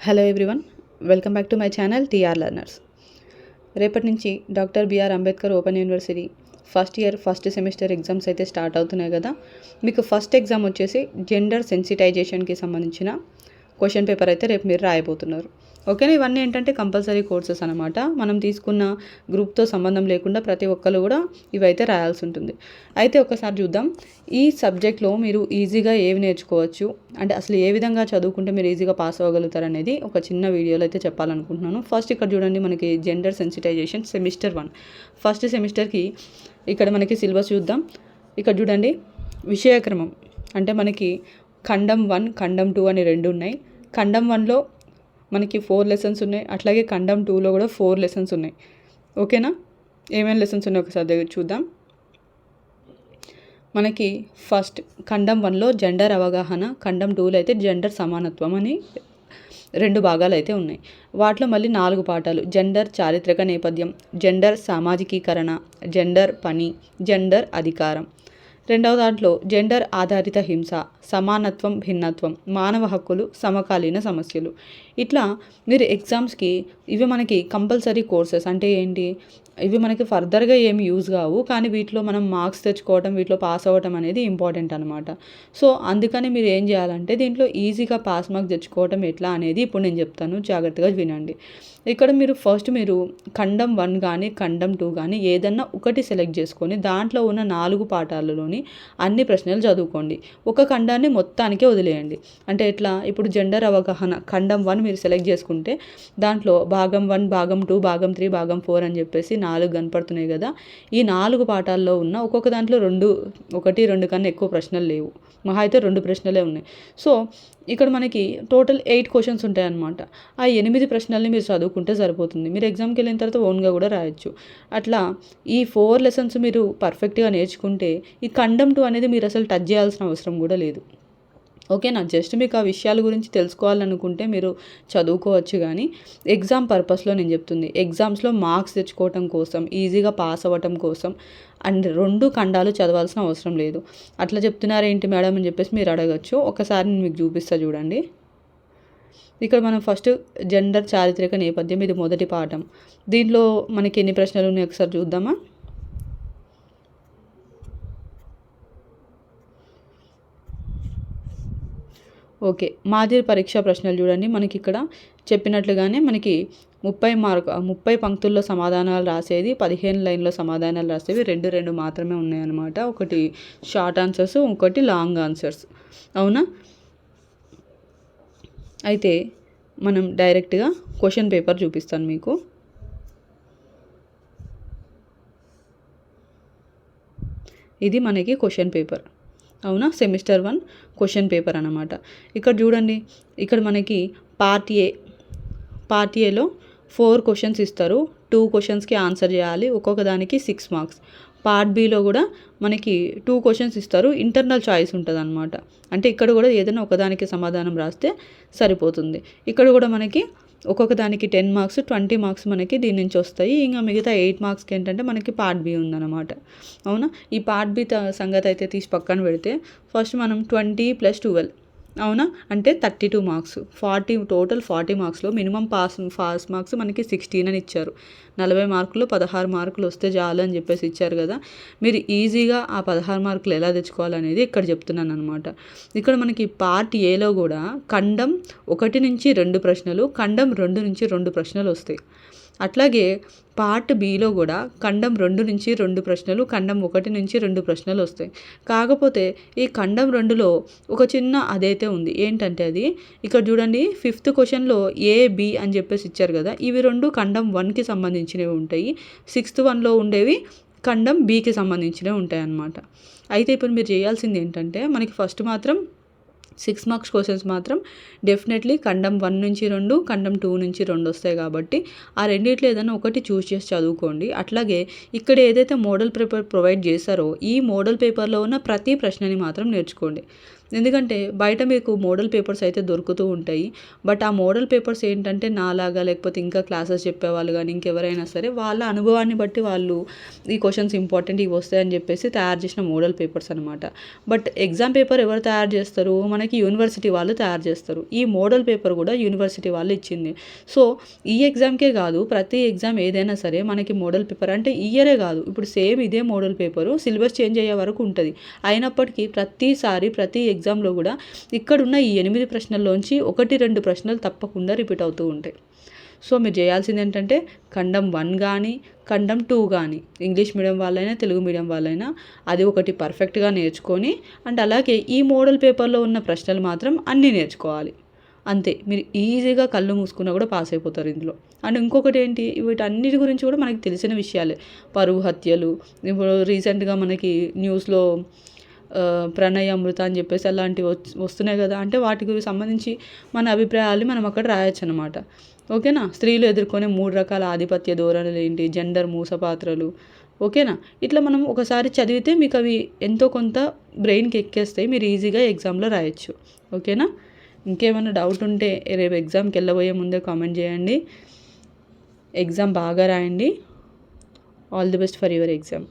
Hello everyone welcome back to my channel TR learners రేపటి నుంచి doctor BR Ambedkar Open University first year first semester exams అయితే start అవుతున్నాయి కదా. మీకు first exam వచ్చేసి gender సెన్సిటైజేషన్కి సంబంధించిన క్వశ్చన్ పేపర్ అయితే రేపు మీరు రాయబోతున్నారు. ఓకేనా ఇవన్నీ ఏంటంటే కంపల్సరీ కోర్సెస్ అనమాట మనం తీసుకున్న గ్రూప్తో సంబంధం లేకుండా ప్రతి ఒక్కరు కూడా ఇవైతే రాయాల్సి ఉంటుంది. అయితే ఒకసారి చూద్దాం. ఈ సబ్జెక్ట్లో మీరు ఈజీగా ఏవి నేర్చుకోవచ్చు? అంటే అసలు ఏ విధంగా చదువుకుంటే మీరు ఈజీగా పాస్ అవ్వగలుగుతారు అనేది ఒక చిన్న వీడియోలో అయితే చెప్పాలనుకుంటున్నాను. ఫస్ట్ ఇక్కడ చూడండి మనకి gender sensitisation semester one first సెమిస్టర్కి ఇక్కడ మనకి సిలబస్ చూద్దాం. ఇక్కడ చూడండి. విషయక్రమం. అంటే మనకి ఖండం వన్ ఖండం టూ అని రెండు ఉన్నాయి. ఖండం వన్లో మనకి ఫోర్ లెసన్స్ ఉన్నాయి. అట్లాగే ఖండం టూలో కూడా ఫోర్ లెసన్స్ ఉన్నాయి. ఓకేనా? ఏమేమి లెసన్స్ ఉన్నాయి ఒకసారి దగ్గర చూద్దాం. మనకి ఫస్ట్ ఖండం వన్లో జెండర్ అవగాహన ఖండం టూలో అయితే జెండర్ సమానత్వం అని రెండు భాగాలు అయితే ఉన్నాయి. వాటిలో మళ్ళీ నాలుగు పాఠాలు. జెండర్ చారిత్రక నేపథ్యం జెండర్ సామాజికీకరణ జెండర్ పని జెండర్ అధికారం. రెండవ దాంట్లో జెండర్ ఆధారిత హింస సమానత్వం భిన్నత్వం మానవ హక్కులు సమకాలీన సమస్యలు. ఇట్లా మీరు ఎగ్జామ్స్కి ఇవి మనకి కంపల్సరీ కోర్సెస్ అంటే ఏంటి? ఇవి మనకి ఫర్దర్గా ఏమి యూజ్ కావు కానీ వీటిలో మనం మార్క్స్ తెచ్చుకోవటం వీటిలో పాస్ అవ్వటం అనేది ఇంపార్టెంట్ అనమాట సో అందుకని మీరు ఏం చేయాలంటే దీంట్లో ఈజీగా పాస్ మార్క్స్ తెచ్చుకోవటం ఎట్లా అనేది ఇప్పుడు నేను చెప్తాను. జాగ్రత్తగా వినండి. ఇక్కడ మీరు ఫస్ట్ మీరు ఖండం వన్ కానీ ఖండం టూ కానీ ఏదన్నా ఒకటి సెలెక్ట్ చేసుకొని దాంట్లో ఉన్న నాలుగు పాఠాలలోని అన్ని ప్రశ్నలు చదువుకోండి. ఒక ఖండాన్ని మొత్తానికే వదిలేయండి. అంటే ఎట్లా? ఇప్పుడు జెండర్ అవగాహన ఖండం వన్ మీరు సెలెక్ట్ చేసుకుంటే దాంట్లో భాగం వన్ భాగం టూ భాగం త్రీ భాగం ఫోర్ అని చెప్పేసి నాలుగు కనపడుతున్నాయి కదా. ఈ నాలుగు పాఠాల్లో ఉన్న ఒక్కొక్క దాంట్లో రెండు ఒకటి రెండు కన్నా ఎక్కువ ప్రశ్నలు లేవు. మహా అయితే రెండు ప్రశ్నలే ఉన్నాయి. సో ఇక్కడ మనకి టోటల్ ఎయిట్ క్వశ్చన్స్ ఉంటాయన్నమాట. ఆ ఎనిమిది ప్రశ్నల్ని మీరు చదువుకుంటే సరిపోతుంది. మీరు ఎగ్జామ్కి వెళ్ళిన తర్వాత ఓన్గా కూడా రాయొచ్చు. అట్లా ఈ ఫోర్ లెసన్స్ మీరు పర్ఫెక్ట్గా నేర్చుకుంటే ఈ కండమ్ టూ అనేది మీరు అసలు టచ్ చేయాల్సిన అవసరం కూడా లేదు. ఓకేనా జస్ట్ మీకు ఆ విషయాల గురించి తెలుసుకోవాలనుకుంటే మీరు చదువుకోవచ్చు కానీ ఎగ్జామ్ పర్పస్లో నేను చెప్తుంది. ఎగ్జామ్స్లో మార్క్స్ తెచ్చుకోవటం కోసం ఈజీగా పాస్ అవ్వటం కోసం అండ్ రెండు ఖండాలు చదవాల్సిన అవసరం లేదు. అట్లా చెప్తున్నారేంటి మేడం అని చెప్పేసి మీరు అడగచ్చు. ఒకసారి నేను మీకు చూపిస్తా చూడండి. ఇక్కడ మనం ఫస్ట్ జెండర్ చారిత్రక నేపథ్యం ఇది మొదటి పాఠం. దీంట్లో మనకి ఎన్ని ప్రశ్నలు ఉన్నాయి ఒకసారి చూద్దామా? ఓకే. మాదిరి పరీక్ష ప్రశ్నలు చూడండి. మనకి ఇక్కడ చెప్పినట్లుగానే మనకి ముప్పై మార్క్ ముప్పై పంక్తుల్లో సమాధానాలు రాసేది పదిహేను లైన్లో సమాధానాలు రాసేవి రెండు రెండు మాత్రమే ఉన్నాయన్నమాట. ఒకటి షార్ట్ ఆన్సర్స్ ఇంకోటి లాంగ్ ఆన్సర్స్. అవునా? అయితే మనం డైరెక్ట్గా క్వశ్చన్ పేపర్ చూపిస్తాను మీకు. ఇది మనకి క్వశ్చన్ పేపర్. అవునా? సెమిస్టర్ వన్ క్వశ్చన్ పేపర్ అనమాట ఇక్కడ చూడండి ఇక్కడ మనకి పార్ట్ ఏ పార్ట్ ఏలో ఫోర్ క్వశ్చన్స్ ఇస్తారు. టూ క్వశ్చన్స్కి ఆన్సర్ చేయాలి. ఒక్కొక్క దానికి సిక్స్ మార్క్స్. పార్ట్ బీలో కూడా మనకి టూ క్వశ్చన్స్ ఇస్తారు. ఇంటర్నల్ చాయిస్ ఉంటుంది అనమాట అంటే ఇక్కడ కూడా ఏదైనా ఒకదానికి సమాధానం రాస్తే సరిపోతుంది. ఇక్కడ కూడా మనకి ఒక్కొక్క దానికి టెన్ మార్క్స్ ట్వంటీ మార్క్స్ మనకి దీని నుంచి వస్తాయి. ఇంకా మిగతా ఎయిట్ మార్క్స్కి ఏంటంటే మనకి పార్ట్ బి ఉందన్నమాట. అవునా? ఈ పార్ట్ బి సంగతి అయితే తీసి పక్కన పెడితే ఫస్ట్ మనం ట్వంటీ ప్లస్ ట్వెల్వ్ అవునా? అంటే thirty two marks. Forty total forty మార్క్స్లో minimum pass pass marks మనకి సిక్స్టీన్ అని ఇచ్చారు. నలభై మార్కులు పదహారు మార్కులు వస్తే చాలు అని చెప్పేసి ఇచ్చారు కదా. మీరు ఈజీగా ఆ పదహారు మార్కులు ఎలా తెచ్చుకోవాలనేది ఇక్కడ చెప్తున్నాను అనమాట ఇక్కడ మనకి పార్ట్ ఏలో కూడా ఖండం ఒకటి నుంచి రెండు ప్రశ్నలు ఖండం రెండు నుంచి రెండు ప్రశ్నలు వస్తాయి. అట్లాగే పార్ట్ బిలో కూడా ఖండం రెండు నుంచి రెండు ప్రశ్నలు ఖండం ఒకటి నుంచి రెండు ప్రశ్నలు వస్తాయి. కాకపోతే ఈ ఖండం రెండులో ఒక చిన్న అదైతే ఉంది. ఏంటంటే అది? ఇక్కడ చూడండి ఫిఫ్త్ క్వశ్చన్లో ఏ బి అని చెప్పేసి ఇచ్చారు కదా? ఇవి రెండు ఖండం వన్కి సంబంధించినవి ఉంటాయి. సిక్స్త్ వన్లో ఉండేవి ఖండం బికి సంబంధించినవి ఉంటాయి అన్నమాట అయితే ఇప్పుడు మీరు చేయాల్సింది ఏంటంటే మనకి ఫస్ట్ మాత్రం సిక్స్ మార్క్స్ క్వశ్చన్స్ మాత్రం డెఫినెట్లీ ఖండం వన్ నుంచి రెండు ఖండం టూ నుంచి రెండు వస్తాయి కాబట్టి ఆ రెండిట్లో ఏదైనా ఒకటి చూస్ చేసి చదువుకోండి. అట్లాగే ఇక్కడ ఏదైతే మోడల్ పేపర్ ప్రొవైడ్ చేశారో ఈ మోడల్ పేపర్లో ఉన్న ప్రతి ప్రశ్నని మాత్రం నేర్చుకోండి. ఎందుకంటే బయట మీకు మోడల్ పేపర్స్ అయితే దొరుకుతూ ఉంటాయి. బట్ ఆ మోడల్ పేపర్స్ ఏంటంటే నాలాగా లేకపోతే ఇంకా క్లాసెస్ చెప్పేవాళ్ళు కానీ ఇంకెవరైనా సరే వాళ్ళ అనుభవాన్ని బట్టి వాళ్ళు ఈ క్వశ్చన్స్ ఇంపార్టెంట్ ఇవి వస్తాయని చెప్పేసి తయారు చేసిన మోడల్ పేపర్స్ అనమాట బట్ ఎగ్జామ్ పేపర్ ఎవరు తయారు చేస్తారు? మనకి యూనివర్సిటీ వాళ్ళు తయారు చేస్తారు. ఈ మోడల్ పేపర్ కూడా యూనివర్సిటీ వాళ్ళు ఇచ్చింది. సో ఈ ఎగ్జామ్కే కాదు ప్రతి ఎగ్జామ్ ఏదైనా సరే మనకి మోడల్ పేపర్ అంటే ఇయరే కాదు. ఇప్పుడు సేమ్ ఇదే మోడల్ పేపరు సిలబస్ చేంజ్ అయ్యే వరకు ఉంటుంది. అయినప్పటికీ ప్రతిసారి ప్రతి ఎగ్జామ్లో కూడా ఇక్కడున్న ఈ ఎనిమిది ప్రశ్నల్లోంచి ఒకటి రెండు ప్రశ్నలు తప్పకుండా రిపీట్ అవుతూ ఉంటాయి. సో మీరు చేయాల్సింది ఏంటంటే ఖండం వన్ కానీ ఖండం టూ కానీ ఇంగ్లీష్ మీడియం వాళ్ళైనా తెలుగు మీడియం వాళ్ళైనా అది ఒకటి పర్ఫెక్ట్గా నేర్చుకొని అండ్ అలాగే ఈ మోడల్ పేపర్లో ఉన్న ప్రశ్నలు మాత్రం అన్నీ నేర్చుకోవాలి. అంతే. మీరు ఈజీగా కళ్ళు మూసుకున్నా కూడా పాస్ అయిపోతారు ఇందులో. అండ్ ఇంకొకటి ఏంటి? వీటన్నిటి గురించి కూడా మనకి తెలిసిన విషయాలే. పరువు హత్యలు ఇప్పుడు రీసెంట్గా మనకి న్యూస్లో ప్రణయ అమృత అని చెప్పేసి అలాంటివి వస్తున్నాయి కదా. అంటే వాటికి సంబంధించి మన అభిప్రాయాలు మనం అక్కడ రాయొచ్చు అనమాట ఓకేనా? స్త్రీలు ఎదుర్కొనే మూడు రకాల ఆధిపత్య ధోరణులు ఏంటి? జెండర్ మూసపాత్రలు ఓకేనా? ఇట్లా మనం ఒకసారి చదివితే మీకు అవి ఎంతో కొంత బ్రెయిన్కి ఎక్కేస్తాయి. మీరు ఈజీగా ఎగ్జామ్లో రాయొచ్చు. ఓకేనా? ఇంకేమైనా డౌట్ ఉంటే రేపు ఎగ్జామ్కి వెళ్ళబోయే ముందే కామెంట్ చేయండి. ఎగ్జామ్ బాగా రాయండి. All the best for your exam.